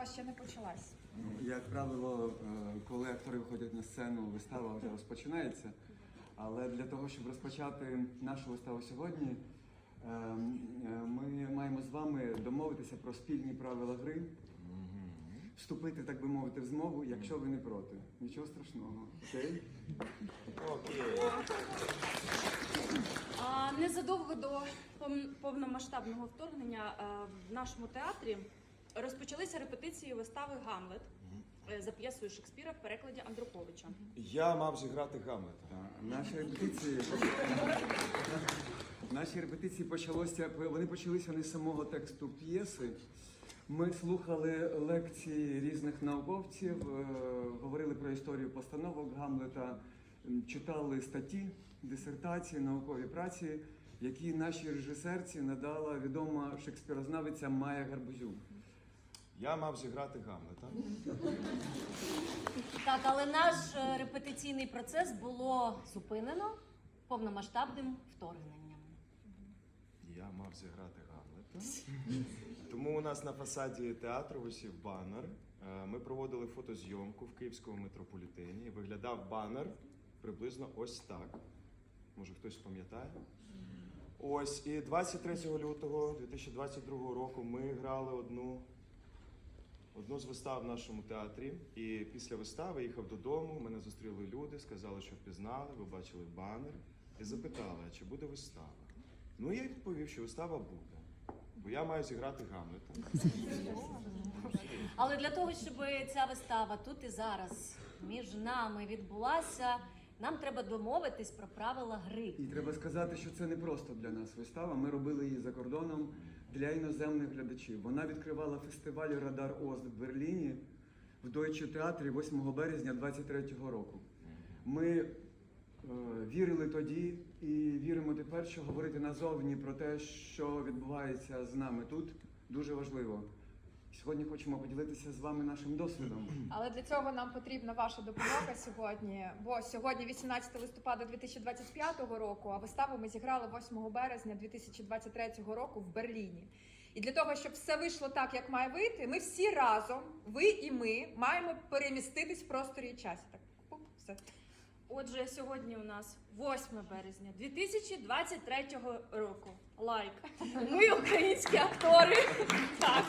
вистава ще не почалась. Ну, Як правило, е, коли актори виходять на сцену, вистава вже розпочинається. Але для того, щоб розпочати нашу виставу сьогодні, е, е, ми маємо з вами домовитися про спільні правила гри, вступити, так би мовити, в змову, якщо ви не проти. Нічого страшного. Окей? Окей. А, Незадовго до повномасштабного вторгнення в нашому театрі розпочалися репетиції вистави Гамлет е, за п'єсою Шекспіра в перекладі Андруковича. Я мав зіграти Гамлета. Наші репетиції. Наші репетиції почалося, вони почалися не з самого тексту п'єси. Ми слухали лекції різних науковців, е, говорили про історію постановок Гамлета, читали статті, дисертації, наукові праці, які нашій режисерці надала відома шекспірознавиця Майя Гарбузюк. Я мав зіграти Гамлета. Так, але наш е, репетиційний процес було зупинено повномасштабним вторгненням. Я мав зіграти Гамлета. Тому у нас на фасаді театру висів банер. Е, Ми проводили фотозйомку в Київському метрополітені. І Виглядав банер приблизно ось так. Може хтось пам'ятає? Ось і 23 лютого 2022 року ми грали одну, одну з вистав в нашому театрі. І після вистави їхав додому. Мене зустріли люди, сказали, що впізнали, ви бачили банер і запитали, чи буде вистава. Ну я відповів, що вистава буде. Бо я маю зіграти Гамлета. Але для того, щоб ця вистава тут і зараз між нами відбулася, нам треба домовитись про правила гри. І треба сказати, що це не просто для нас вистава. Ми робили її за кордоном для іноземних глядачів. Вона відкривала фестиваль Радар Ост в Берліні в Дойче театрі 8 березня 23-го року. Ми е, вірили тоді і віримо тепер, що говорити назовні про те, що відбувається з нами тут, дуже важливо. Сьогодні хочемо поділитися з вами нашим досвідом. Але для цього нам потрібна ваша допомога сьогодні. Бо сьогодні 18 листопада 2025 року, а виставу ми зіграли 8 березня 2023 року в Берліні. І для того, щоб все вийшло так, як має вийти, ми всі разом, ви і ми, маємо переміститись в просторі і часі. Так, пуп, все. Отже, сьогодні у нас 8 березня 2023 року. Лайк. Ми українські актори. Так.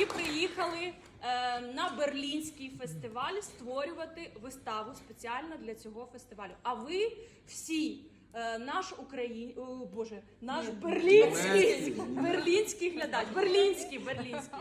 Які приїхали е, на Берлінський фестиваль створювати виставу спеціально для цього фестивалю. А ви всі. е, Наш Україн... О, Боже, наш берлінський, берлінський глядач, берлінський, берлінський.